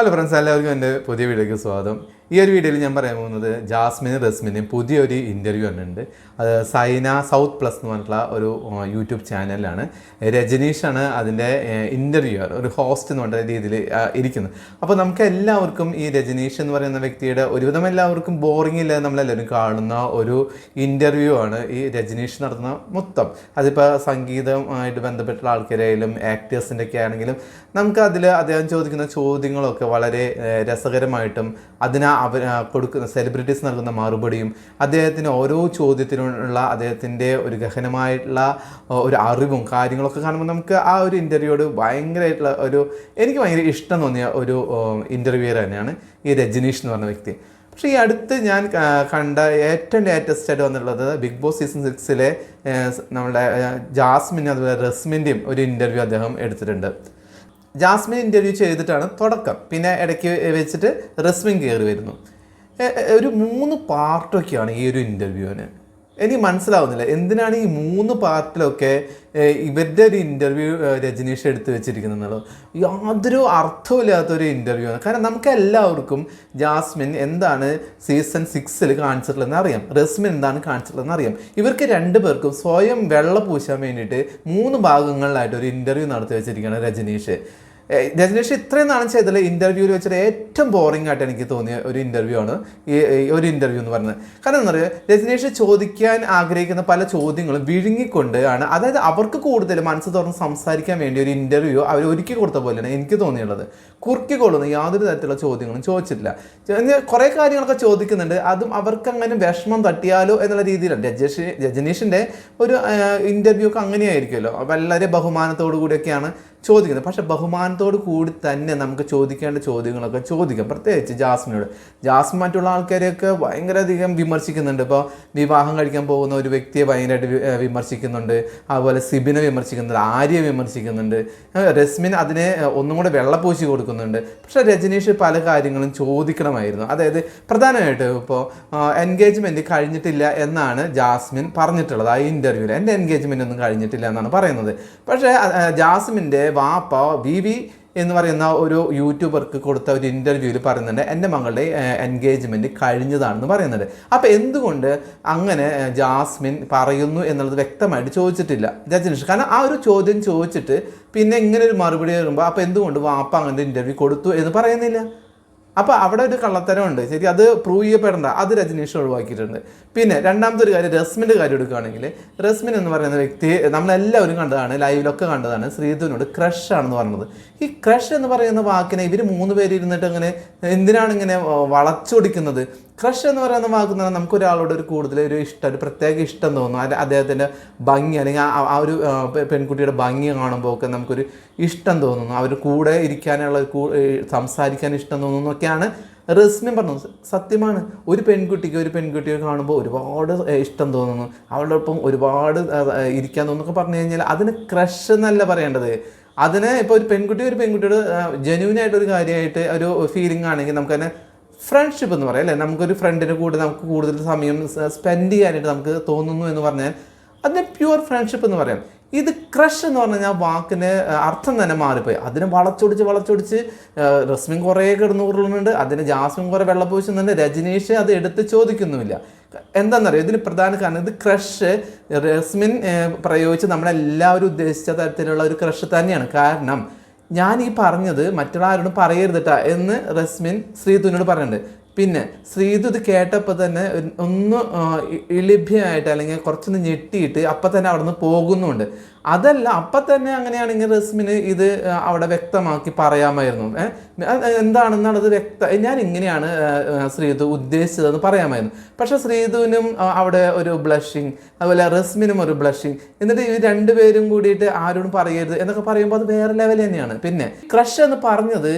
Hello friends എല്ലാവർക്കും എന്റെ പുതിയ വീഡിയോയ്ക്ക് സ്വാഗതം. ഈ ഒരു വീഡിയോയിൽ ഞാൻ പറയാൻ പോകുന്നത് ജാസ്മിനും റസ്മിനും പുതിയൊരു ഇന്റർവ്യൂ വന്നിട്ടുണ്ട്. അത് സൈന സൗത്ത് പ്ലസ് എന്ന് പറഞ്ഞിട്ടുള്ള ഒരു യൂട്യൂബ് ചാനലിലാണ്. രജനീഷാണ് അതിന്റെ ഇന്റർവ്യൂ ഒരു ഹോസ്റ്റ് എന്ന് പറഞ്ഞ രീതിയിൽ ഇരിക്കുന്നത്. അപ്പോൾ നമുക്ക് എല്ലാവർക്കും ഈ രജനീഷ് എന്ന് പറയുന്ന വ്യക്തിയുടെ ഒരുവിധം എല്ലാവർക്കും ബോറിംഗ് ഇല്ലാതെ നമ്മളെല്ലാവരും കാണുന്ന ഒരു ഇന്റർവ്യൂ ആണ് ഈ രജനീഷ് നടത്തുന്ന മൊത്തം. അതിപ്പോൾ സംഗീതമായിട്ട് ബന്ധപ്പെട്ടുള്ള ആൾക്കാരായാലും ആക്ടേഴ്സിന്റെ ഒക്കെ ആണെങ്കിലും നമുക്ക് അതിൽ അദ്ദേഹം ചോദിക്കുന്ന ചോദ്യങ്ങളൊക്കെ വളരെ രസകരമായിട്ടും അതിന് അവർ കൊടുക്കുന്ന സെലിബ്രിറ്റീസ് നൽകുന്ന മറുപടിയും അദ്ദേഹത്തിന് ഓരോ ചോദ്യത്തിനുള്ള അദ്ദേഹത്തിന്റെ ഒരു ഗഹനമായിട്ടുള്ള ഒരു അറിവും കാര്യങ്ങളൊക്കെ കാണുമ്പോൾ നമുക്ക് ആ ഒരു ഇന്റർവ്യൂയോട് ഭയങ്കരമായിട്ടുള്ള ഒരു എനിക്ക് ഭയങ്കര ഇഷ്ടം തോന്നിയ ഒരു ഇന്റർവ്യൂർ തന്നെയാണ് ഈ രജനീഷ് എന്ന് പറഞ്ഞ വ്യക്തി. പക്ഷേ ഈ അടുത്ത് ഞാൻ കണ്ട ഏറ്റവും ലേറ്റസ്റ്റ് ആയിട്ട് വന്നിട്ടുള്ളത് ബിഗ് ബോസ് സീസൺ സിക്സിലെ നമ്മുടെ ജാസ്മിൻ അതുപോലെ റസ്മിന്റെയും ഒരു ഇന്റർവ്യൂ അദ്ദേഹം എടുത്തിട്ടുണ്ട്. ജാസ്മിൻ ഇന്റർവ്യൂ ചെയ്തിട്ടാണ് തുടക്കം. പിന്നെ ഇടയ്ക്ക് വെച്ചിട്ട് റസ്മിൻ കയറി വരുന്നു. ഒരു മൂന്ന് പാർട്ടൊക്കെയാണ് ഈ ഒരു ഇന്റർവ്യൂവിന് എനിക്ക് മനസ്സിലാവുന്നില്ല. എന്തിനാണ് ഈ മൂന്ന് പാർട്ടിലൊക്കെ ഇവരുടെ ഒരു ഇന്റർവ്യൂ രജനീഷ് എടുത്തു വെച്ചിരിക്കുന്നത് എന്നുള്ളത് യാതൊരു അർത്ഥമില്ലാത്ത ഒരു ഇന്റർവ്യൂ ആണ്. കാരണം നമുക്ക് എല്ലാവർക്കും ജാസ്മിൻ എന്താണ് സീസൺ സിക്സിൽ കാണിച്ചിട്ടുള്ളതെന്ന് അറിയാം. റസ്മിൻ എന്താണ് കാണിച്ചിട്ടുള്ളതെന്ന് അറിയാം. ഇവർക്ക് രണ്ട് പേർക്കും സ്വയം വെള്ള പൂശാൻ വേണ്ടിയിട്ട് മൂന്ന് ഭാഗങ്ങളിലായിട്ട് ഒരു ഇന്റർവ്യൂ നടത്തി വെച്ചിരിക്കുകയാണ് രജനീഷ്. രജനീഷ് ഇത്രയും നാളും ചെയ്തതിൽ ഇന്റർവ്യൂവിൽ വെച്ചിട്ട് ഏറ്റവും ബോറിംഗ് ആയിട്ട് എനിക്ക് തോന്നിയ ഒരു ഇന്റർവ്യൂ ആണ്. ഈ ഒരു ഇന്റർവ്യൂ എന്ന് പറയുന്നത്. കാരണം എന്താ പറയുക രജനീഷ് ചോദിക്കാൻ ആഗ്രഹിക്കുന്ന പല ചോദ്യങ്ങളും വിഴുങ്ങിക്കൊണ്ട് ആണ്. അതായത് അവർക്ക് കൂടുതൽ മനസ്സ് തുറന്ന് സംസാരിക്കാൻ വേണ്ടി ഒരു ഇന്റർവ്യൂ അവർ ഒരുക്കി കൊടുത്ത പോലെയാണ് എനിക്ക് തോന്നിയുള്ളത്. കുറുക്കിക്കൊള്ളുന്ന യാതൊരു തരത്തിലുള്ള ചോദ്യങ്ങളും ചോദിച്ചിട്ടില്ല. കുറേ കാര്യങ്ങളൊക്കെ ചോദിക്കുന്നുണ്ട്. അതും അവർക്ക് അങ്ങനെ വിഷമം തട്ടിയാലോ എന്നുള്ള രീതിയിലാണ് രജേഷ് രജനീഷിന്റെ ഒരു ഇന്റർവ്യൂ ഒക്കെ അങ്ങനെയായിരിക്കുമല്ലോ. വളരെ ബഹുമാനത്തോടു കൂടിയൊക്കെയാണ് ചോദിക്കുന്നത്. പക്ഷെ ബഹുമാനത്തോട് കൂടി തന്നെ നമുക്ക് ചോദിക്കേണ്ട ചോദ്യങ്ങളൊക്കെ ചോദിക്കാം. പ്രത്യേകിച്ച് ജാസ്മിനോട്. ജാസ്മിൻ മറ്റുള്ള ആൾക്കാരെയൊക്കെ ഭയങ്കരധികം വിമർശിക്കുന്നുണ്ട്. ഇപ്പോൾ വിവാഹം കഴിക്കാൻ പോകുന്ന ഒരു വ്യക്തിയെ ഭയങ്കരമായിട്ട് വിമർശിക്കുന്നുണ്ട്. അതുപോലെ സിബിനെ വിമർശിക്കുന്നുണ്ട്. ആര്യെ വിമർശിക്കുന്നുണ്ട്. രസ്മിൻ അതിനെ ഒന്നും കൂടെ വെള്ളപ്പൂശി കൊടുക്കുന്നുണ്ട്. പക്ഷേ രജനീഷ് പല കാര്യങ്ങളും ചോദിക്കണമായിരുന്നു. അതായത് പ്രധാനമായിട്ട് ഇപ്പോൾ എൻഗേജ്മെന്റ് കഴിഞ്ഞിട്ടില്ല എന്നാണ് ജാസ്മിൻ പറഞ്ഞിട്ടുള്ളത് ആ ഇന്റർവ്യൂവിൽ എന്റെ എൻഗേജ്മെന്റ് ഒന്നും കഴിഞ്ഞിട്ടില്ല എന്നാണ് പറയുന്നത്. പക്ഷേ ജാസ്മിന്റെ വാപ്പ വി വി എന്ന് പറയുന്ന ഒരു യൂട്യൂബർക്ക് കൊടുത്ത ഒരു ഇന്റർവ്യൂവിൽ പറയുന്നുണ്ട് എന്റെ മകളുടെ എൻഗേജ്മെന്റ് കഴിഞ്ഞതാണെന്ന് പറയുന്നുണ്ട്. അപ്പോൾ എന്തുകൊണ്ട് അങ്ങനെ ജാസ്മിൻ പറയുന്നു എന്നുള്ളത് വ്യക്തമായിട്ട് ചോദിച്ചിട്ടില്ല? രജനീഷ് കാരണം ആ ഒരു ചോദ്യം ചോദിച്ചിട്ട് പിന്നെ ഇങ്ങനെ ഒരു മറുപടി വരുമ്പോൾ അപ്പോൾ എന്തുകൊണ്ട് വാപ്പ അങ്ങനെ ഇന്റർവ്യൂ കൊടുത്തു എന്ന് പറയുന്നില്ല? അപ്പോൾ അവിടെ ഒരു കള്ളത്തരമുണ്ട്. ശരി അത് പ്രൂവ് ചെയ്യപ്പെടേണ്ട. അത് രജനീഷ് ഒഴിവാക്കിയിട്ടുണ്ട്. പിന്നെ രണ്ടാമത്തെ ഒരു കാര്യം രസ്മിന്റെ കാര്യം എടുക്കുകയാണെങ്കിൽ റസ്മിൻ എന്ന് പറയുന്ന വ്യക്തി നമ്മളെല്ലാവരും കണ്ടതാണ് ലൈവിലൊക്കെ കണ്ടതാണ് ശ്രീധുവിനോട് ക്രഷ് ആണെന്ന് പറയുന്നത് ഈ ക്രഷ് എന്ന് പറയുന്ന വാക്കിനെ ഇവർ മൂന്ന് പേര് ഇരുന്നിട്ട് അങ്ങനെ എന്തിനാണ് ഇങ്ങനെ വളച്ചൊടിക്കുന്നത് ക്രഷ് എന്ന് പറയുന്ന വാക്ക് എന്ന് പറഞ്ഞാൽ നമുക്ക് ഒരു കൂടുതൽ ഒരു ഇഷ്ടം ഒരു പ്രത്യേക ഇഷ്ടം തോന്നും. അത് അദ്ദേഹത്തിന്റെ ഭംഗി അല്ലെങ്കിൽ ആ- ഒരു പെൺകുട്ടിയുടെ ഭംഗി കാണുമ്പോൾ ഒക്കെ നമുക്കൊരു ഇഷ്ടം തോന്നുന്നു. അവർ കൂടെ ഇരിക്കാനുള്ള സംസാരിക്കാൻ ഇഷ്ടം തോന്നുന്നു ഒക്കെയാണ് റസ്മിൻ പറഞ്ഞു സത്യമാണ് ഒരു പെൺകുട്ടിക്ക് ഒരു പെൺകുട്ടിയെ കാണുമ്പോൾ ഒരുപാട് ഇഷ്ടം തോന്നുന്നു. അവളുടെ ഒപ്പം ഒരുപാട് ഇരിക്കാൻ തോന്നുന്നൊക്കെ പറഞ്ഞു കഴിഞ്ഞാൽ അതിന് ക്രഷ് എന്നല്ല പറയേണ്ടത്. അതിന് ഇപ്പോൾ ഒരു പെൺകുട്ടി ഒരു പെൺകുട്ടിയോട് ഒരു കാര്യമായിട്ട് ഒരു ഫീലിംഗ് ആണെങ്കിൽ നമുക്കതിനെ ഫ്രണ്ട്ഷിപ്പ് എന്ന് പറയാം അല്ലേ? നമുക്കൊരു ഫ്രണ്ടിന്റെ കൂടെ നമുക്ക് കൂടുതൽ സമയം സ്പെൻഡ് ചെയ്യാനായിട്ട് നമുക്ക് തോന്നുന്നു എന്ന് പറഞ്ഞാൽ അതിനെ പ്യുവർ ഫ്രണ്ട്ഷിപ്പ് എന്ന് പറയാം. ഇത് ക്രഷ് എന്ന് പറഞ്ഞു കഴിഞ്ഞാൽ വാക്കിന് അർത്ഥം തന്നെ മാറിപ്പോയി. അതിന് വളച്ചൊടിച്ച് വളച്ചൊടിച്ച് റസ്മിൻ കുറേ കിടന്നു ഉരുളുന്നുണ്ട്. അതിന് ജാസ്മിൻ കുറേ വെള്ളപ്പൂശുന്നുണ്ട് രജനീഷ് അത് എടുത്ത് ചോദിക്കുന്നുമില്ല. എന്താണെന്നറിയോ ഇതിന് പ്രധാന കാരണം ഇത് ക്രഷ് റസ്മിൻ പ്രയോഗിച്ച് നമ്മളെല്ലാവരും ഉദ്ദേശിച്ച തരത്തിലുള്ള ഒരു ക്രഷ് തന്നെയാണ്. കാരണം ഞാൻ ഈ പറഞ്ഞത് മറ്റുള്ള ആരോടും പറയരുതട്ടാ എന്ന് റസ്മിൻ ശ്രീതുവിനോട് പറയുന്നുണ്ട് പിന്നെ ശ്രീധു ഇത് കേട്ടപ്പോൾ തന്നെ ഒന്ന് ഇളിഭ്യമായിട്ട് അല്ലെങ്കിൽ കുറച്ചൊന്ന് ഞെട്ടിയിട്ട് അപ്പം തന്നെ അവിടെ നിന്ന് പോകുന്നുണ്ട്. അതല്ല അപ്പം തന്നെ അങ്ങനെയാണെങ്കിൽ റസ്മിന് ഇത് അവിടെ വ്യക്തമാക്കി പറയാമായിരുന്നു. എന്താണെന്നുള്ളത് വ്യക്ത ഞാൻ ഇങ്ങനെയാണ് ശ്രീതു ഉദ്ദേശിച്ചതെന്ന് പറയാമായിരുന്നു. പക്ഷെ ശ്രീതുവിനും അവിടെ ഒരു ബ്ലഷിങ് അതുപോലെ റസ്മിനും ഒരു ബ്ലഷിങ് എന്നിട്ട് ഇവർ രണ്ടുപേരും കൂടിയിട്ട് ആരോടും പറയരുത് എന്നൊക്കെ പറയുമ്പോൾ അത് വേറെ ലെവൽ തന്നെയാണ്. പിന്നെ ക്രഷ് എന്ന് പറഞ്ഞത്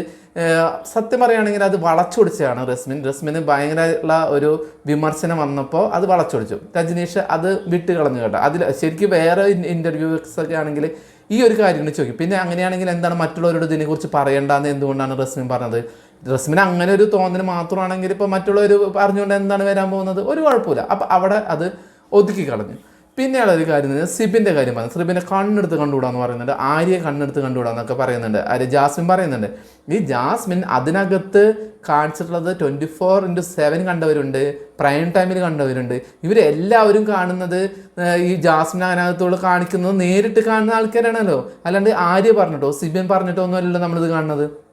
സത്യം പറയുകയാണെങ്കിൽ അത് വളച്ചൊടിച്ചതാണ് റസ്മിൻ. റസ്മിന് ഭയങ്കരമായിട്ടുള്ള ഒരു വിമർശനം വന്നപ്പോൾ അത് വളച്ചൊടിച്ചു രജനീഷ് അത് വിട്ട് കളഞ്ഞു കേട്ടോ. അതിൽ ശരിക്കും വേറെ ഇന്റർവ്യൂസ് ഒക്കെ ആണെങ്കിൽ ഈ ഒരു കാര്യം കൂടി ചോദിക്കും. പിന്നെ അങ്ങനെയാണെങ്കിൽ എന്താണ് മറ്റുള്ളവരോട് ഇതിനെക്കുറിച്ച് പറയേണ്ടതെന്ന് എന്തുകൊണ്ടാണ് റസ്മിൻ പറഞ്ഞത്? റസ്മിന് അങ്ങനെ ഒരു തോന്നൽ മാത്രമാണെങ്കിൽ ഇപ്പോൾ മറ്റുള്ളവർ പറഞ്ഞുകൊണ്ട് എന്താണ് വരാൻ പോകുന്നത്? ഒരു കുഴപ്പമില്ല. അപ്പോൾ അവിടെ അത് ഒതുക്കി കളഞ്ഞു. പിന്നെയുള്ള ഒരു കാര്യം പറഞ്ഞാൽ സിബിന്റെ കാര്യം പറഞ്ഞു. സിബിന്റെ കണ്ണെടുത്ത് കണ്ടുകൂടാന്ന് പറയുന്നുണ്ട്. ആര്യെ കണ്ണെടുത്ത് കണ്ടുകൂടാന്നൊക്കെ പറയുന്നുണ്ട്. ആര് ജാസ്മിൻ പറയുന്നുണ്ട്. ഈ ജാസ്മിൻ അതിനകത്ത് കാണിച്ചിട്ടുള്ളത് ട്വന്റി ഫോർ ഇന്റു സെവൻ കണ്ടവരുണ്ട് പ്രൈം ടൈമിൽ കണ്ടവരുണ്ട്. ഇവരെല്ലാവരും കാണുന്നത് ഈ ജാസ്മിൻ അതിനകത്തോട് കാണിക്കുന്നത് നേരിട്ട് കാണുന്ന ആൾക്കാരാണല്ലോ. അല്ലാണ്ട് ആര്യ പറഞ്ഞിട്ടോ സിബിൻ പറഞ്ഞിട്ടോ ഒന്നും അല്ലല്ലോ നമ്മളിത് കാണുന്നത്?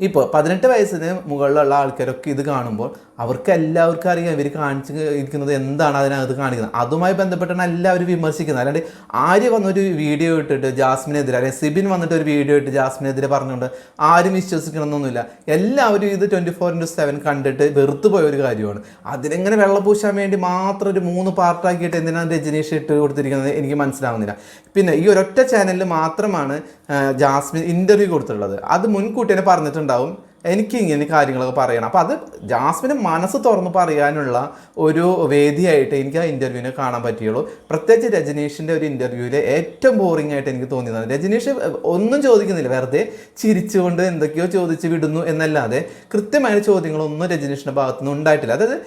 ഇപ്പോൾ പതിനെട്ട് വയസ്സിന് മുകളിലുള്ള ആൾക്കാരൊക്കെ ഇത് കാണുമ്പോൾ അവർക്ക് എല്ലാവർക്കും അറിയാം ഇവർ കാണിച്ച് ഇരിക്കുന്നത് എന്താണ് അതിനകത്ത് കാണിക്കുന്നത്. അതുമായി ബന്ധപ്പെട്ടാണ് എല്ലാവരും വിമർശിക്കുന്നത്. അല്ലാണ്ട് ആര്യ വന്നൊരു വീഡിയോ ഇട്ടിട്ട് ജാസ്മിനെതിരെ അല്ലെങ്കിൽ സിബിൻ വന്നിട്ട് ഒരു വീഡിയോ ഇട്ട് ജാസ്മിനെതിരെ പറഞ്ഞുകൊണ്ട് ആരും വിശ്വസിക്കണമെന്നൊന്നുമില്ല. എല്ലാവരും ഇത് ട്വന്റി ഫോർ ഇന്റു സെവൻ കണ്ടിട്ട് വെറുത്തു പോയ ഒരു കാര്യമാണ്. അതിനെങ്ങനെ വെള്ളപൂശാൻ വേണ്ടി മാത്രം ഒരു മൂന്ന് പാർട്ടാക്കിയിട്ട് എന്തിനാണ് രജനീഷ് ഇട്ട് കൊടുത്തിരിക്കുന്നത് എനിക്ക് മനസ്സിലാവുന്നില്ല. പിന്നെ ഈ ഒരൊറ്റ ചാനലിൽ മാത്രമാണ് ജാസ്മിൻ ഇന്റർവ്യൂ കൊടുത്തിട്ടുള്ളത്. അത് മുൻകൂട്ടി തന്നെ പറഞ്ഞിട്ടുണ്ടാവും എനിക്ക് ഇങ്ങനെ കാര്യങ്ങളൊക്കെ പറയണം. അപ്പോൾ അത് ജാസ്മിന് മനസ്സ് തുറന്ന് പറയാനുള്ള ഒരു വേദിയായിട്ട് എനിക്ക് ആ ഇന്റർവ്യൂവിനെ കാണാൻ പറ്റുള്ളൂ പ്രത്യേകിച്ച് രജനീഷിന്റെ ഒരു ഇന്റർവ്യൂവിൽ ഏറ്റവും ബോറിംഗ് ആയിട്ട് എനിക്ക് തോന്നിയതാണ്. രജനീഷ് ഒന്നും ചോദിക്കുന്നില്ല. വെറുതെ ചിരിച്ചുകൊണ്ട് എന്തൊക്കെയോ ചോദിച്ച് വിടുന്നു എന്നല്ലാതെ കൃത്യമായ ചോദ്യങ്ങളൊന്നും രജനീഷിന്റെ ഭാഗത്തുനിന്ന് ഉണ്ടായിട്ടില്ല. അതായത്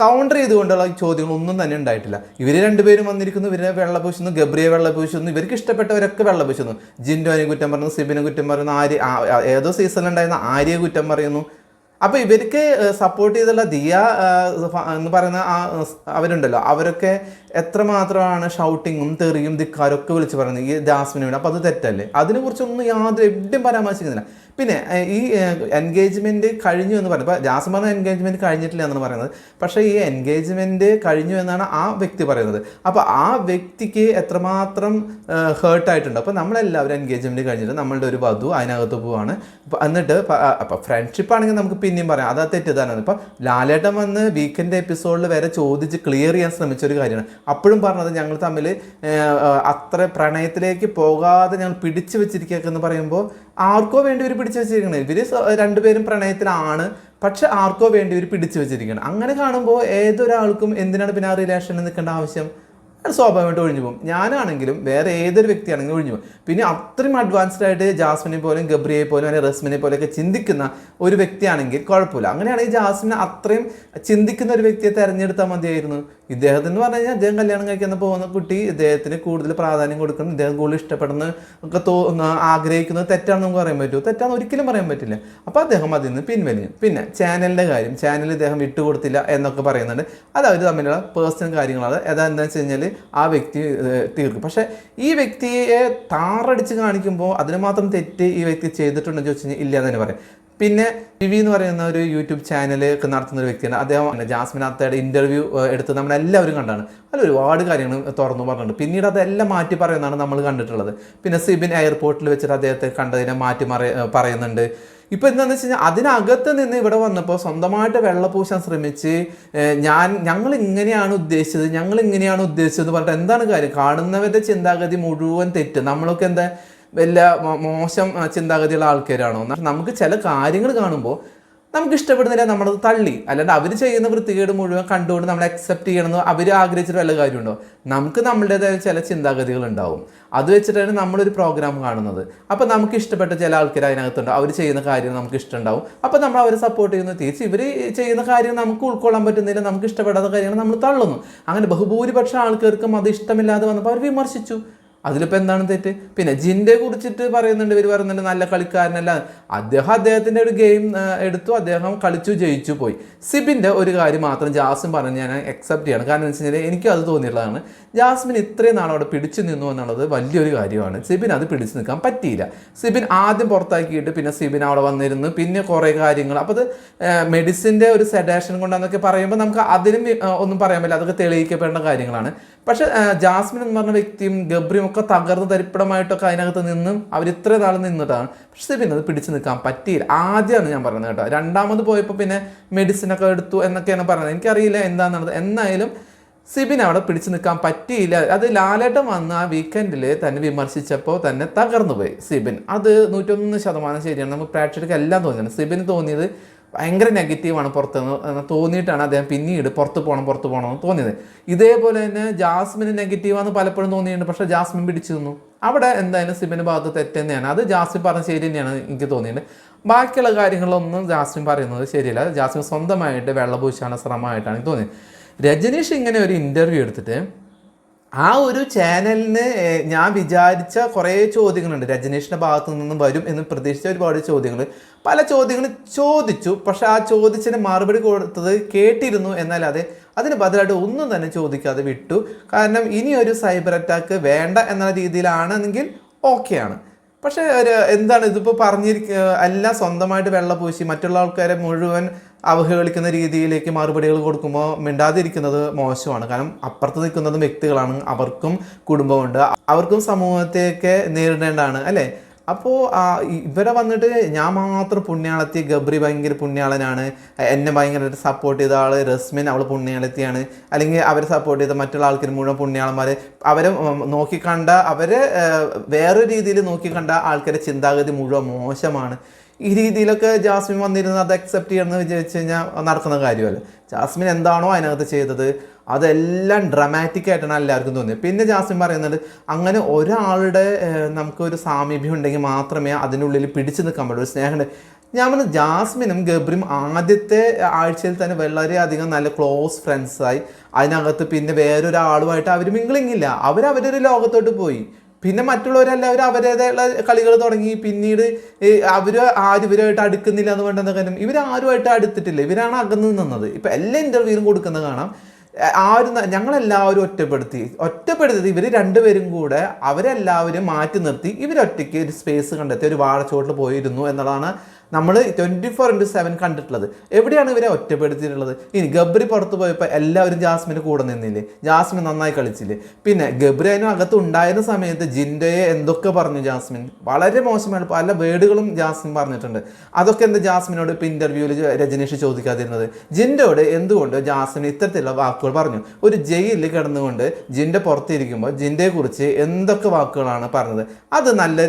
കൗണ്ടർ ചെയ്തുകൊണ്ടുള്ള ചോദ്യങ്ങളൊന്നും തന്നെ ഉണ്ടായിട്ടില്ല. ഇവർ രണ്ടുപേരും വന്നിരിക്കുന്നു ഇവരെ വെള്ളപൂശുന്നു ഗബ്രിയെ വെള്ളപൂശുന്നു ഇവർക്ക് ഇഷ്ടപ്പെട്ടവരൊക്കെ വെള്ളപൂശുന്നു ജിൻഡോനെ കുറ്റം പറയുന്നു സിബിനെ കുറ്റം പറയുന്നു ആര്യ ഏതോ സീസണിലുണ്ടായിരുന്ന ആര്യയെ കുറ്റം പറയുന്നു. അപ്പോൾ ഇവർക്ക് സപ്പോർട്ട് ചെയ്തുള്ള ദിയ എന്ന് പറയുന്ന ആ അവരുണ്ടല്ലോ. അവരൊക്കെ എത്രമാത്രമാണ് ഷൗട്ടിങ്ങും തെറിയും ധിക്കാരും ഒക്കെ വിളിച്ച് പറയുന്നത്? ഈ ജാസ്മിന് വേണ്ടി അപ്പോൾ അത് തെറ്റല്ലേ? അതിനെക്കുറിച്ചൊന്നും യാതൊരു എവിടെയും പരാമർശിക്കുന്നില്ല. പിന്നെ ഈ എൻഗേജ്മെന്റ് കഴിഞ്ഞു എന്ന് പറയുന്നത്. ഇപ്പോൾ ജാസ്മിൻ പറഞ്ഞ എൻഗേജ്മെന്റ് കഴിഞ്ഞിട്ടില്ല എന്നാണ് പറയുന്നത്. പക്ഷേ ഈ എൻഗേജ്മെന്റ് കഴിഞ്ഞു എന്നാണ് ആ വ്യക്തി പറയുന്നത്. അപ്പോൾ ആ വ്യക്തിക്ക് എത്രമാത്രം ഹേർട്ടായിട്ടുണ്ട് അപ്പോൾ നമ്മളെല്ലാവരും എൻഗേജ്മെന്റ് കഴിഞ്ഞിട്ട് നമ്മളുടെ ഒരു വധു അതിനകത്ത് പോവാണ്. എന്നിട്ട് അപ്പോൾ ഫ്രണ്ട്ഷിപ്പ് ആണെങ്കിൽ നമുക്ക് പിന്നെയും പറയാം. അതാ തെറ്റിദ്ധാരണ. ഇപ്പം ലാലേട്ടൻ വന്ന് വീക്കെൻഡ് എപ്പിസോഡിൽ വരെ ചോദിച്ച് ക്ലിയർ ചെയ്യാൻ ശ്രമിച്ച ഒരു കാര്യമാണ്. അപ്പോഴും പറഞ്ഞത് ഞങ്ങൾ തമ്മിൽ അത്ര പ്രണയത്തിലേക്ക് പോകാതെ ഞങ്ങൾ പിടിച്ചു വെച്ചിരിക്കുക എന്ന് പറയുമ്പോൾ ആർക്കോ വേണ്ടി ഇവർ പിടിച്ചു വെച്ചിരിക്കണം. ഇവർ രണ്ടുപേരും പ്രണയത്തിലാണ്. പക്ഷെ ആർക്കോ വേണ്ടി ഇവർ പിടിച്ചു വെച്ചിരിക്കണം. അങ്ങനെ കാണുമ്പോൾ ഏതൊരാൾക്കും എന്തിനാണ് പിന്നെ ആ റിലേഷനിൽ നിൽക്കേണ്ട ആവശ്യം? അത് സ്വാഭാവികമായിട്ട് ഒഴിഞ്ഞു പോകും. ഞാനാണെങ്കിലും വേറെ ഏതൊരു വ്യക്തിയാണെങ്കിലും ഒഴിഞ്ഞു പോകും. പിന്നെ അത്രയും അഡ്വാൻസ്ഡ് ആയിട്ട് ജാസ്മിനെ പോലും ഗബ്രിയെ പോലും അല്ലെങ്കിൽ റസ്മിനെ പോലെയൊക്കെ ചിന്തിക്കുന്ന ഒരു വ്യക്തിയാണെങ്കിൽ കുഴപ്പമില്ല. അങ്ങനെയാണെങ്കിൽ ജാസ്മിനെ അത്രയും ചിന്തിക്കുന്ന ഒരു വ്യക്തിയെ തെരഞ്ഞെടുത്താൽ മതിയായിരുന്നു. ഇദ്ദേഹത്തിന് എന്ന് പറഞ്ഞു കഴിഞ്ഞാൽ അദ്ദേഹം കല്യാണം കഴിക്കുന്ന പോകുന്ന കുട്ടി ഇദ്ദേഹത്തിന് കൂടുതൽ പ്രാധാന്യം കൊടുക്കണം ഇദ്ദേഹം കൂടുതൽ ഇഷ്ടപ്പെടുന്ന ഒക്കെ തോ ആഗ്രഹിക്കുന്നത് തെറ്റാണെന്ന് നമുക്ക് പറയാൻ പറ്റുമോ തെറ്റാന്ന് ഒരിക്കലും പറയാൻ പറ്റില്ല. അപ്പോൾ അദ്ദേഹം അതിൽ നിന്ന് പിൻവലിഞ്ഞു. പിന്നെ ചാനലിന്റെ കാര്യം. ചാനൽ ഇദ്ദേഹം വിട്ടുകൊടുത്തില്ല എന്നൊക്കെ പറയുന്നുണ്ട്. അത് അവർ തമ്മിലുള്ള പേഴ്സണൽ കാര്യങ്ങളാണ്. അതെന്താണെന്ന് വെച്ച് കഴിഞ്ഞാൽ ആ വ്യക്തി തീർക്കും. പക്ഷേ ഈ വ്യക്തിയെ താറടിച്ച് കാണിക്കുമ്പോൾ അതിന് മാത്രം തെറ്റ് ഈ വ്യക്തി ചെയ്തിട്ടുണ്ടെന്ന് ചോദിച്ചു കഴിഞ്ഞാൽ ഇല്ല എന്ന് തന്നെ പറയാം. പിന്നെ വിവി എന്ന് പറയുന്ന ഒരു യൂട്യൂബ് ചാനൽ നടത്തുന്ന ഒരു വ്യക്തിയാണ്. അദ്ദേഹം ജാസ്മിൻ അത്തയുടെ ഇന്റർവ്യൂ എടുത്ത് നമ്മളെല്ലാവരും കണ്ടാണ്. അതിൽ ഒരുപാട് കാര്യങ്ങൾ തുറന്നു പറഞ്ഞിട്ടുണ്ട്. പിന്നീട് അതെല്ലാം മാറ്റി പറയുന്നതാണ് നമ്മൾ കണ്ടിട്ടുള്ളത്. പിന്നെ സിബിൻ എയർപോർട്ടിൽ വെച്ചിട്ട് അദ്ദേഹത്തെ കണ്ടതിനെ മാറ്റി മറ പറയുന്നുണ്ട്. ഇപ്പൊ എന്താന്ന് വെച്ച് കഴിഞ്ഞാൽ അതിനകത്ത് നിന്ന് ഇവിടെ വന്നപ്പോൾ സ്വന്തമായിട്ട് വെള്ളപൂശാൻ ശ്രമിച്ച് ഞാൻ ഞങ്ങൾ ഇങ്ങനെയാണ് ഉദ്ദേശിച്ചത് ഞങ്ങൾ ഇങ്ങനെയാണ് ഉദ്ദേശിച്ചത് എന്ന് പറഞ്ഞിട്ട് എന്താണ് കാര്യം? കാണുന്നവരുടെ ചിന്താഗതി മുഴുവൻ തെറ്റ്. നമ്മളൊക്കെ എന്താ വല്ല മോശം ചിന്താഗതിയുള്ള ആൾക്കാരാണോ? നമുക്ക് ചില കാര്യങ്ങൾ കാണുമ്പോൾ നമുക്ക് ഇഷ്ടപ്പെടുന്നില്ല നമ്മളത് തള്ളി. അല്ലാണ്ട് അവർ ചെയ്യുന്ന വൃത്തികേട് മുഴുവൻ കണ്ടുകൊണ്ട് നമ്മൾ അക്സെപ്റ്റ് ചെയ്യണമെന്ന് അവർ ആഗ്രഹിച്ചിട്ട് വല്ല കാര്യമുണ്ടോ? നമുക്ക് നമ്മളുടേതായ ചില ചിന്താഗതികൾ ഉണ്ടാവും. അത് വെച്ചിട്ടാണ് നമ്മളൊരു പ്രോഗ്രാം കാണുന്നത്. അപ്പോൾ നമുക്ക് ഇഷ്ടപ്പെട്ട ചില ആൾക്കാർ അതിനകത്തുണ്ട്. അവർ ചെയ്യുന്ന കാര്യം നമുക്ക് ഇഷ്ടമുണ്ടാവും. അപ്പോൾ നമ്മൾ അവരെ സപ്പോർട്ട് ചെയ്യുന്നു. തിരിച്ച് ഇവർ ചെയ്യുന്ന കാര്യം നമുക്ക് ഉൾക്കൊള്ളാൻ പറ്റുന്നില്ല നമുക്ക് ഇഷ്ടപ്പെടാത്ത കാര്യങ്ങൾ നമ്മൾ തള്ളുന്നു. അങ്ങനെ ബഹുഭൂരിപക്ഷം ആൾക്കാർക്കും അത് ഇഷ്ടമില്ലാതെ വന്നപ്പോൾ അവർ വിമർശിച്ചു. അതിലിപ്പോൾ എന്താണ് തെറ്റ്? പിന്നെ ജിന്റെ കുറിച്ചിട്ട് പറയുന്നുണ്ട് ഇവർ പറയുന്നുണ്ട് നല്ല കളിക്കാരനല്ല. അദ്ദേഹം അദ്ദേഹത്തിന്റെ ഒരു ഗെയിം എടുത്തു അദ്ദേഹം കളിച്ചു ജയിച്ചു പോയി. സിബിന്റെ ഒരു കാര്യം മാത്രം ജാസ്മിൻ പറഞ്ഞ് ഞാൻ അക്സെപ്റ്റ് ചെയ്യണം. കാരണം എന്ന് വെച്ച് എനിക്കും അത് തോന്നിയിട്ടുള്ളതാണ്. ജാസ്മിൻ ഇത്രയും നാൾ അവിടെ പിടിച്ചു നിന്നു എന്നുള്ളത് വലിയൊരു കാര്യമാണ്. സിബിൻ അത് പിടിച്ചു നിൽക്കാൻ പറ്റിയില്ല. സിബിൻ ആദ്യം പുറത്താക്കിയിട്ട് പിന്നെ സിബിൻ അവിടെ വന്നിരുന്നു. പിന്നെ കുറേ കാര്യങ്ങൾ. അപ്പോൾ അത് മെഡിസിന്റെ ഒരു സെഡേഷൻ കൊണ്ടാന്നൊക്കെ പറയുമ്പോൾ നമുക്ക് അതിനും ഒന്നും പറയാൻ പറ്റില്ല. അതൊക്കെ തെളിയിക്കപ്പെടേണ്ട കാര്യങ്ങളാണ്. പക്ഷെ ജാസ്മിൻ എന്ന് പറഞ്ഞ വ്യക്തിയും ഗബ്രിയും ഒക്കെ തകർന്ന് തരിപ്പിടമായിട്ടൊക്കെ അതിനകത്ത് നിന്നും അവർ ഇത്ര നാൾ നിന്നിട്ടാണ്. പക്ഷെ പിന്നെ അത് പിടിച്ചു നിൽക്കാൻ പറ്റിയില്ല. ആദ്യമാണ് ഞാൻ പറയുന്നത് കേട്ടോ. രണ്ടാമത് പോയപ്പോൾ പിന്നെ മെഡിസിൻ ഒക്കെ എടുത്തു എന്നൊക്കെയാണ് പറയുന്നത് എനിക്കറിയില്ല എന്താണെന്നുള്ളത്. എന്നായാലും സിബിൻ അവിടെ പിടിച്ചു നിൽക്കാൻ പറ്റിയില്ല. അത് ലാലേട്ടൻ വന്ന് ആ വീക്കെൻഡിൽ തന്നെ വിമർശിച്ചപ്പോൾ തന്നെ തകർന്നു പോയി സിബിൻ. അത് നൂറ്റൊന്ന് ശതമാനം ശരിയാണ്. നമുക്ക് പ്രേക്ഷകർക്ക് എല്ലാം തോന്നിയാണ് സിബിന് തോന്നിയത് ഭയങ്കര നെഗറ്റീവാണ് പുറത്തുനിന്ന് തോന്നിയിട്ടാണ് അദ്ദേഹം പിന്നീട് പുറത്ത് പോകണം പുറത്ത് പോകണം എന്ന് തോന്നിയത്. ഇതേപോലെ തന്നെ ജാസ്മിന് നെഗറ്റീവാന്ന് പലപ്പോഴും തോന്നിയിട്ടുണ്ട്. പക്ഷേ ജാസ്മിൻ പിടിച്ചു നിന്നു. അവിടെ എന്തായാലും സിബിന്റെ ഭാഗത്ത് തെറ്റ് തന്നെയാണ്. അത് ജാസ്മിൻ പറഞ്ഞ ശരി തന്നെയാണ് എനിക്ക് തോന്നിയിട്ടുണ്ട്. ബാക്കിയുള്ള കാര്യങ്ങളൊന്നും ജാസ്മിൻ പറയുന്നത് ശരിയല്ല. ജാസ്മിൻ സ്വന്തമായിട്ട് വെള്ളപൂശാനുള്ള ശ്രമമായിട്ടാണ് എനിക്ക് തോന്നിയത്. രജനീഷ് ഇങ്ങനെ ഒരു ഇന്റർവ്യൂ എടുത്തിട്ട് ആ ഒരു ചാനലിന് ഞാൻ വിചാരിച്ച കുറേ ചോദ്യങ്ങളുണ്ട്. രജനീഷിന്റെ ഭാഗത്തു നിന്നും വരും എന്ന് പ്രതീക്ഷിച്ച ഒരുപാട് ചോദ്യങ്ങൾ പല ചോദ്യങ്ങൾ ചോദിച്ചു. പക്ഷേ ആ ചോദിച്ചതിന് മറുപടി കൊടുത്തത് കേട്ടിരുന്നു എന്നല്ലാതെ അതിന് ബദലായിട്ട് ഒന്നും തന്നെ ചോദിക്കാതെ വിട്ടു. കാരണം ഇനി ഒരു സൈബർ അറ്റാക്ക് വേണ്ട എന്ന രീതിയിലാണെങ്കിൽ ഓക്കെയാണ് പക്ഷേ ഒരു എന്താണ് ഇതിപ്പോൾ പറഞ്ഞിരിക്കുക എല്ലാം സ്വന്തമായിട്ട് വെള്ള പൂശി മറ്റുള്ള ആൾക്കാരെ മുഴുവൻ അവഹേളിക്കുന്ന രീതിയിലേക്ക് മറുപടികൾ കൊടുക്കുമ്പോൾ മിണ്ടാതിരിക്കുന്നത് മോശമാണ്. കാരണം അപ്പുറത്ത് നിൽക്കുന്നത് വ്യക്തികളാണ് അവർക്കും കുടുംബമുണ്ട് അവർക്കും സമൂഹത്തെയൊക്കെ നേരിടേണ്ടതാണ് അല്ലേ? അപ്പോൾ ഇവരെ വന്നിട്ട് ഞാൻ മാത്രം പുണ്യാളത്തി ഗബ്രി ഭയങ്കര പുണ്യാളനാണ് എന്നെ ഭയങ്കരമായിട്ട് സപ്പോർട്ട് ചെയ്ത ആൾ റസ്മിൻ അവൾ പുണ്യാളത്തിയാണ് അല്ലെങ്കിൽ അവരെ സപ്പോർട്ട് ചെയ്ത മറ്റുള്ള ആൾക്കാർ മുഴുവൻ പുണ്യാളന്മാർ അവരെ നോക്കിക്കണ്ട അവരെ വേറെ വേറൊരു രീതിയിൽ നോക്കിക്കണ്ട ആൾക്കാരുടെ ചിന്താഗതി മുഴുവൻ മോശമാണ്. ഈ രീതിയിലൊക്കെ ജാസ്മിൻ വന്നിരുന്നത് അത് അക്സെപ്റ്റ് ചെയ്യണമെന്ന് വിചാരിച്ചു കഴിഞ്ഞാൽ നടക്കുന്ന കാര്യമല്ല. ജാസ്മിൻ എന്താണോ അതിനകത്ത് ചെയ്തത് അതെല്ലാം ഡ്രമാറ്റിക് ആയിട്ടാണ് എല്ലാവർക്കും തോന്നിയത്. പിന്നെ ജാസ്മിൻ പറയുന്നത് അങ്ങനെ ഒരാളുടെ നമുക്കൊരു സാമീപ്യം ഉണ്ടെങ്കിൽ മാത്രമേ അതിനുള്ളിൽ പിടിച്ചു നിൽക്കാൻ പറ്റൂ. ഒരു സ്നേഹമുണ്ട്. ഞാൻ പറഞ്ഞു ജാസ്മിനും ഗബ്രിയും ആദ്യത്തെ ആഴ്ചയിൽ തന്നെ വളരെയധികം നല്ല ക്ലോസ് ഫ്രണ്ട്സായി അതിനകത്ത് പിന്നെ വേറൊരാളുമായിട്ട് അവർ മിങ്കിളിങ്ങില്ല അവർ അവരൊരു ലോകത്തോട്ട് പോയി. പിന്നെ മറ്റുള്ളവരെല്ലാവരും അവരുടേതായുള്ള കളികൾ തുടങ്ങി. പിന്നീട് അവർ ആരും ഇവരുമായിട്ട് അടുക്കുന്നില്ല എന്ന് വേണ്ടെന്ന കാര്യം? ഇവരാരുമായിട്ട് അടുത്തിട്ടില്ല. ഇവരാണ് അകന്നു നിന്നത്. ഇപ്പം എല്ലാ ഇന്റർവ്യൂവിലും കൊടുക്കുന്നത് കാണാം. ആരും ഞങ്ങളെല്ലാവരും ഒറ്റപ്പെടുത്തി. ഒറ്റപ്പെടുത്തിയത് ഇവർ രണ്ടുപേരും കൂടെ അവരെല്ലാവരും മാറ്റി നിർത്തി. ഇവരൊറ്റയ്ക്ക് ഒരു സ്പേസ് കണ്ടെത്തി. ഒരു വാഴച്ചോട്ടിൽ പോയിരുന്നു എന്നുള്ളതാണ് നമ്മൾ ട്വന്റി ഫോർ ഇന്റു സെവൻ കണ്ടിട്ടുള്ളത്. എവിടെയാണ് ഇവരെ ഒറ്റപ്പെടുത്തിയിട്ടുള്ളത്? ഇനി ഗബ്രി പുറത്ത് പോയപ്പോൾ എല്ലാവരും ജാസ്മിന് കൂടെ നിന്നില്ലേ? ജാസ്മിൻ നന്നായി കളിച്ചില്ലേ? പിന്നെ ഗബ്രി അതിനും അകത്ത് ഉണ്ടായിരുന്ന സമയത്ത് ജിൻഡയെ എന്തൊക്കെ പറഞ്ഞു ജാസ്മിൻ? വളരെ മോശമായിട്ട് പല വേർഡുകളും ജാസ്മിൻ പറഞ്ഞിട്ടുണ്ട്. അതൊക്കെ എന്താ ജാസ്മിനോട് ഇപ്പോൾ ഇന്റർവ്യൂവിൽ രജനീഷ് ചോദിക്കാതിരുന്നത്? ജിൻഡോട് എന്തുകൊണ്ട് ജാസ്മിൻ ഇത്തരത്തിലുള്ള വാക്കുകൾ പറഞ്ഞു? ഒരു ജയിലിൽ കിടന്നുകൊണ്ട് ജിന്റെ പുറത്തിരിക്കുമ്പോൾ കുറിച്ച് എന്തൊക്കെ വാക്കുകളാണ് പറഞ്ഞത്? അത് നല്ല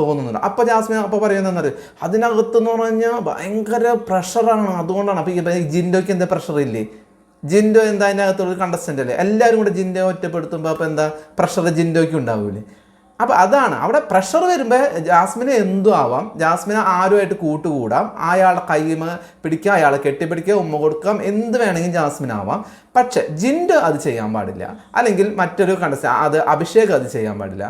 തോന്നുന്നുണ്ട്. അപ്പോൾ ജാസ്മിൻ അപ്പോൾ പറയുന്നത് അതിനകത്ത് എന്ന് പറഞ്ഞാൽ ഭയങ്കര പ്രഷറാണ് അതുകൊണ്ടാണ്. അപ്പോൾ ഈ ജിൻഡോയ്ക്ക് എന്താ പ്രഷർ ഇല്ലേ? ജിൻഡോ എന്താ അതിന്റെ അകത്തുള്ള കണ്ടസ്റ്റന്റ് അല്ലേ? എല്ലാവരും കൂടെ ജിൻഡോ ഒറ്റപ്പെടുത്തുമ്പോൾ അപ്പോൾ എന്താ? പ്രഷർ ജിൻഡോയ്ക്ക് ഉണ്ടാവില്ലേ അപ്പോൾ അതാണ്. അവിടെ പ്രഷർ വരുമ്പോൾ ജാസ്മിന് എന്തും ആവാം. ജാസ്മിന് ആരുമായിട്ട് കൂട്ടുകൂടാം. അയാളെ കൈമ പിടിക്കുക അയാളെ കെട്ടിപ്പിടിക്കുക ഉമ്മ കൊടുക്കാം എന്ത് വേണമെങ്കിലും ജാസ്മിൻ ആവാം പക്ഷേ ജിൻഡോ അത് ചെയ്യാൻ പാടില്ല. അല്ലെങ്കിൽ മറ്റൊരു കണ്ടസ്റ്റ അത് അഭിഷേക് അത് ചെയ്യാൻ പാടില്ല.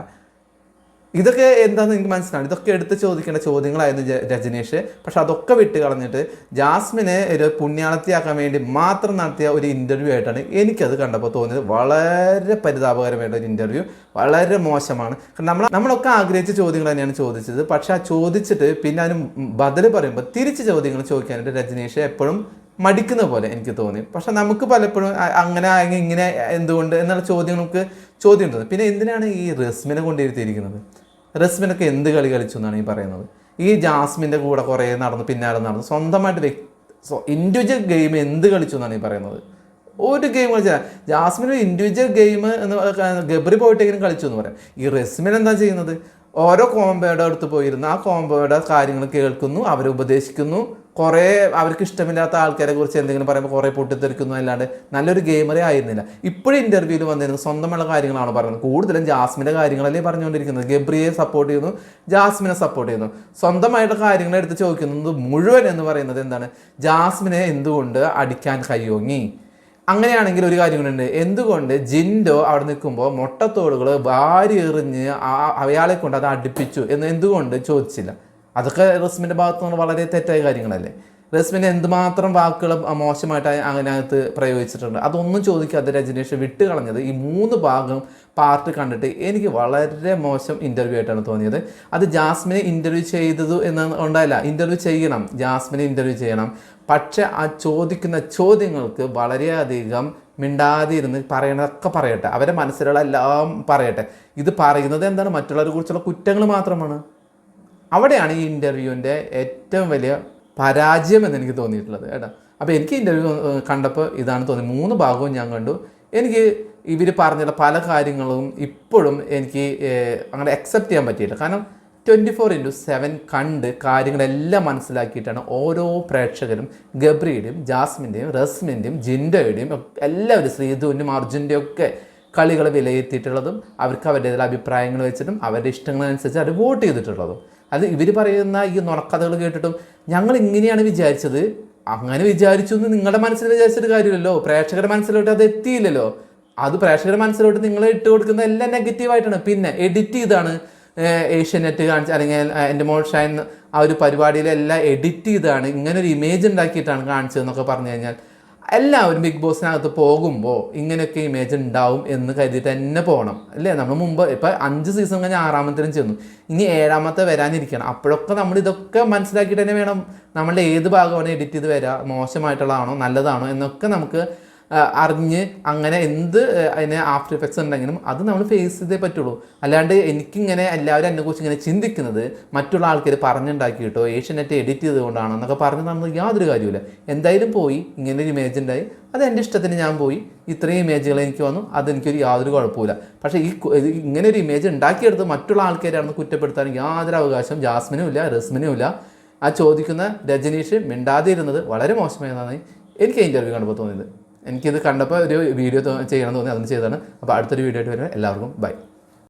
ഇതൊക്കെ എന്താണെന്ന് എനിക്ക് മനസ്സിലാണ് ഇതൊക്കെ എടുത്ത് ചോദിക്കേണ്ട ചോദ്യങ്ങളായിരുന്നു രജനീഷ്. പക്ഷെ അതൊക്കെ വിട്ട് കളഞ്ഞിട്ട് ജാസ്മിനെ ഒരു പുണ്യാളത്തിയാക്കാൻ വേണ്ടി മാത്രം നടത്തിയ ഒരു ഇന്റർവ്യൂ ആയിട്ടാണ് എനിക്കത് കണ്ടപ്പോൾ തോന്നിയത്. വളരെ പരിതാപകരമായിട്ട് ഒരു ഇന്റർവ്യൂ വളരെ മോശമാണ്. നമ്മൾ നമ്മളൊക്കെ ആഗ്രഹിച്ച ചോദ്യങ്ങൾ തന്നെയാണ് ചോദിച്ചത്. പക്ഷെ ആ ചോദിച്ചിട്ട് പിന്നെ അതിന് ബദൽ പറയുമ്പോൾ തിരിച്ച് ചോദ്യങ്ങൾ ചോദിക്കാനായിട്ട് രജനീഷ് എപ്പോഴും മടിക്കുന്ന പോലെ എനിക്ക് തോന്നി. പക്ഷെ നമുക്ക് പലപ്പോഴും അങ്ങനെ ഇങ്ങനെ എന്തുകൊണ്ട് എന്നുള്ള ചോദ്യങ്ങൾക്ക് ചോദ്യം തോന്നി പിന്നെ എന്തിനാണ് ഈ റസ്മിനെ കൊണ്ടിരുത്തിയിരിക്കുന്നത് റസ്മിനൊക്കെ എന്ത് കളി കളിച്ചു എന്നാണ് ഈ പറയുന്നത്? ഈ ജാസ്മിന്റെ കൂടെ കുറേ നടന്ന് പിന്നാലെ നടന്ന്. സ്വന്തമായിട്ട് വ്യക്തി ഇൻഡിവിജ്വൽ ഗെയിം എന്ത് കളിച്ചു എന്നാണ് ഈ പറയുന്നത്? ഒരു ഗെയിം കളിച്ചാൽ ജാസ്മിൻ ഒരു ഇൻഡിവിജ്വൽ ഗെയിം എന്ന് ഗബ്രി പോയിട്ടെങ്കിലും കളിച്ചു എന്ന് പറയാം. ഈ റസ്മിൻ എന്താ ചെയ്യുന്നത്? ഓരോ കോംബോയുടെ അടുത്ത് പോയിരുന്നു ആ കോംബോയുടെ കാര്യങ്ങൾ കേൾക്കുന്നു അവരെ ഉപദേശിക്കുന്നു. കുറേ അവർക്ക് ഇഷ്ടമില്ലാത്ത ആൾക്കാരെ കുറിച്ച് എന്തെങ്കിലും പറയുമ്പോൾ കുറേ പൊട്ടിത്തെറിക്കുന്നു അല്ലാണ്ട് നല്ലൊരു ഗെയിമറേ ആയിരുന്നില്ല. ഇപ്പോഴും ഇന്റർവ്യൂവിൽ വന്നിരുന്നു. സ്വന്തമുള്ള കാര്യങ്ങളാണ് പറയുന്നത് കൂടുതലും ജാസ്മിന്റെ കാര്യങ്ങളല്ലേ പറഞ്ഞുകൊണ്ടിരിക്കുന്നത്. ഗബ്രിയെ സപ്പോർട്ട് ചെയ്യുന്നു ജാസ്മിനെ സപ്പോർട്ട് ചെയ്യുന്നു. സ്വന്തമായിട്ട് കാര്യങ്ങൾ എടുത്ത് ചോദിക്കുന്നത് മുഴുവൻ എന്ന് പറയുന്നത് എന്താണ്? ജാസ്മിനെ എന്തുകൊണ്ട് അടിക്കാൻ കയ്യോങ്ങി? അങ്ങനെയാണെങ്കിൽ ഒരു കാര്യം കൂടെ എന്തുകൊണ്ട് ജിൻഡോ അവിടെ നിൽക്കുമ്പോൾ മുട്ടത്തോടുകൾ വാരി എറിഞ്ഞ് അയാളെ കൊണ്ട് അത് അടുപ്പിച്ചു എന്ന് എന്തുകൊണ്ട് ചോദിച്ചില്ല? അതൊക്കെ റസ്മിന്റെ ഭാഗത്തു നിന്ന് വളരെ തെറ്റായ കാര്യങ്ങളല്ലേ? റസ്മിന്റെ എന്തുമാത്രം വാക്കുകൾ മോശമായിട്ട് അതിനകത്ത് പ്രയോഗിച്ചിട്ടുണ്ട്? അതൊന്നും ചോദിക്കാതെ രജനീഷ് വിട്ട് കളഞ്ഞത് ഈ മൂന്ന് ഭാഗം പാർട്ട് കണ്ടിട്ട് എനിക്ക് വളരെ മോശം ഇന്റർവ്യൂ ആയിട്ടാണ് തോന്നിയത്. അത് ജാസ്മിനെ ഇന്റർവ്യൂ ചെയ്തത് എന്ന് ഉണ്ടായില്ല. ഇന്റർവ്യൂ ചെയ്യണം. ജാസ്മിനെ ഇന്റർവ്യൂ ചെയ്യണം. പക്ഷേ ആ ചോദിക്കുന്ന ചോദ്യങ്ങൾക്ക് വളരെയധികം മിണ്ടാതെ ഇരുന്ന് പറയണതൊക്കെ പറയട്ടെ. അവരെ മനസ്സിലുള്ള എല്ലാം പറയട്ടെ. ഇത് പറയുന്നത് എന്താണ്? മറ്റുള്ളവരെ കുറിച്ചുള്ള കുറ്റങ്ങൾ മാത്രമാണ്. അവിടെയാണ് ഈ ഇന്റർവ്യൂവിന്റെ ഏറ്റവും വലിയ പരാജയം എന്ന് എനിക്ക് തോന്നിയിട്ടുള്ളത് കേട്ടോ. അപ്പോൾ എനിക്ക് ഇന്റർവ്യൂ കണ്ടപ്പോൾ ഇതാണ് തോന്നിയത്. മൂന്ന് ഭാഗവും ഞാൻ കണ്ടു. എനിക്ക് ഇവർ പറഞ്ഞിട്ടുള്ള പല കാര്യങ്ങളും ഇപ്പോഴും എനിക്ക് അങ്ങനെ അക്സെപ്റ്റ് ചെയ്യാൻ പറ്റിയില്ല. കാരണം ട്വന്റി ഫോർ ഇന്റു സെവൻ കണ്ട് കാര്യങ്ങളെല്ലാം മനസ്സിലാക്കിയിട്ടാണ് ഓരോ പ്രേക്ഷകരും ഗബ്രിയുടെയും ജാസ്മിന്റെയും റസ്മിന്റെയും ജിൻഡോയുടെയും എല്ലാവരും ശ്രീധുവിന്റെയും അർജുന്റെയും ഒക്കെ കളികൾ വിലയിരുത്തിയിട്ടുള്ളതും അവർക്ക് അവരുടേതായ അഭിപ്രായങ്ങൾ വെച്ചിട്ടും അവരുടെ ഇഷ്ടങ്ങളനുസരിച്ച് അവർ വോട്ട് ചെയ്തിട്ടുള്ളതും. അത് ഇവർ പറയുന്ന ഈ നുണക്കഥകൾ കേട്ടിട്ടും ഞങ്ങൾ ഇങ്ങനെയാണ് വിചാരിച്ചത്. അങ്ങനെ വിചാരിച്ചു എന്ന് നിങ്ങളുടെ മനസ്സിൽ വിചാരിച്ചിട്ട് കാര്യമില്ലല്ലോ. പ്രേക്ഷകരുടെ മനസ്സിലോട്ട് അത് എത്തിയില്ലല്ലോ. അത് പ്രേക്ഷകരുടെ മനസ്സിലോട്ട് നിങ്ങൾ ഇട്ട് കൊടുക്കുന്ന എല്ലാം നെഗറ്റീവായിട്ടാണ്. പിന്നെ എഡിറ്റ് ചെയ്താണ് ഏഷ്യനെറ്റ് കാണിച്ച് അല്ലെങ്കിൽ എന്റെ മോൾ ഷൈൻ ആ ഒരു പരിപാടിയിലെല്ലാം എഡിറ്റ് ചെയ്താണ്. ഇങ്ങനെ ഒരു ഇമേജ് ഉണ്ടാക്കിയിട്ടാണ് കാണിച്ചതെന്നൊക്കെ പറഞ്ഞു കഴിഞ്ഞാൽ. എല്ലാവരും ബിഗ് ബോസിനകത്ത് പോകുമ്പോൾ ഇങ്ങനെയൊക്കെ ഇമേജ് ഉണ്ടാവും എന്ന് കരുതി തന്നെ പോകണം അല്ലേ? നമ്മൾ മുമ്പ് ഇപ്പം അഞ്ച് സീസൺ കഴിഞ്ഞ് ആറാമത്തേനും ചെന്നു. ഇനി ഏഴാമത്തെ വരാനിരിക്കണം. അപ്പോഴൊക്കെ നമ്മൾ ഇതൊക്കെ മനസ്സിലാക്കിയിട്ട് തന്നെ വേണം. നമ്മളുടെ ഏത് ഭാഗമാണ് എഡിറ്റ് ചെയ്ത് വരിക മോശമായിട്ടുള്ളതാണോ? നല്ലതാണോ? എന്നൊക്കെ നമുക്ക് അറിഞ്ഞ് അങ്ങനെ എന്ത് അതിന് ആഫ്റ്റർ എഫക്ട്സ് ഉണ്ടെങ്കിലും അത് നമ്മൾ ഫേസ് ചെയ്തേ പറ്റുള്ളൂ. അല്ലാണ്ട് എനിക്കിങ്ങനെ എല്ലാവരും എന്നെ കുറിച്ച് ഇങ്ങനെ ചിന്തിക്കുന്നത് മറ്റുള്ള ആൾക്കാർ പറഞ്ഞുണ്ടാക്കിയിട്ടോ ഏഷ്യനെറ്റ് എഡിറ്റ് ചെയ്തുകൊണ്ടാണോ എന്നൊക്കെ പറഞ്ഞു തന്നത് യാതൊരു കാര്യമില്ല എന്തായാലും പോയി ഇങ്ങനെ ഒരു ഇമേജ് ഉണ്ടായി. അത് എന്റെ ഇഷ്ടത്തിന് ഞാൻ പോയി. ഇത്രയും ഇമേജുകൾ എനിക്ക് വന്നു. അതെനിക്കൊരു യാതൊരു കുഴപ്പമില്ല പക്ഷേ ഈ ഇങ്ങനെ ഒരു ഇമേജ് ഉണ്ടാക്കിയെടുത്ത് മറ്റുള്ള ആൾക്കാരാണെന്ന് കുറ്റപ്പെടുത്താൻ യാതൊരു അവകാശം ജാസ്മിനും ഇല്ല റസ്മിനും ഇല്ല. ആ ചോദിക്കുന്ന രജനീഷ് മിണ്ടാതിരുന്നത് വളരെ മോശമായതാണ് എനിക്ക് ഇന്റർവ്യൂ കണ്ടപ്പോൾ തോന്നിയത്. എനിക്കിത് കണ്ടപ്പോൾ ഒരു വീഡിയോ ചെയ്യണം തോന്നി അതിന് ചെയ്തതാണ്. അപ്പോൾ അടുത്തൊരു വീഡിയോ ആയിട്ട് വരുന്നത് എല്ലാവർക്കും ബൈ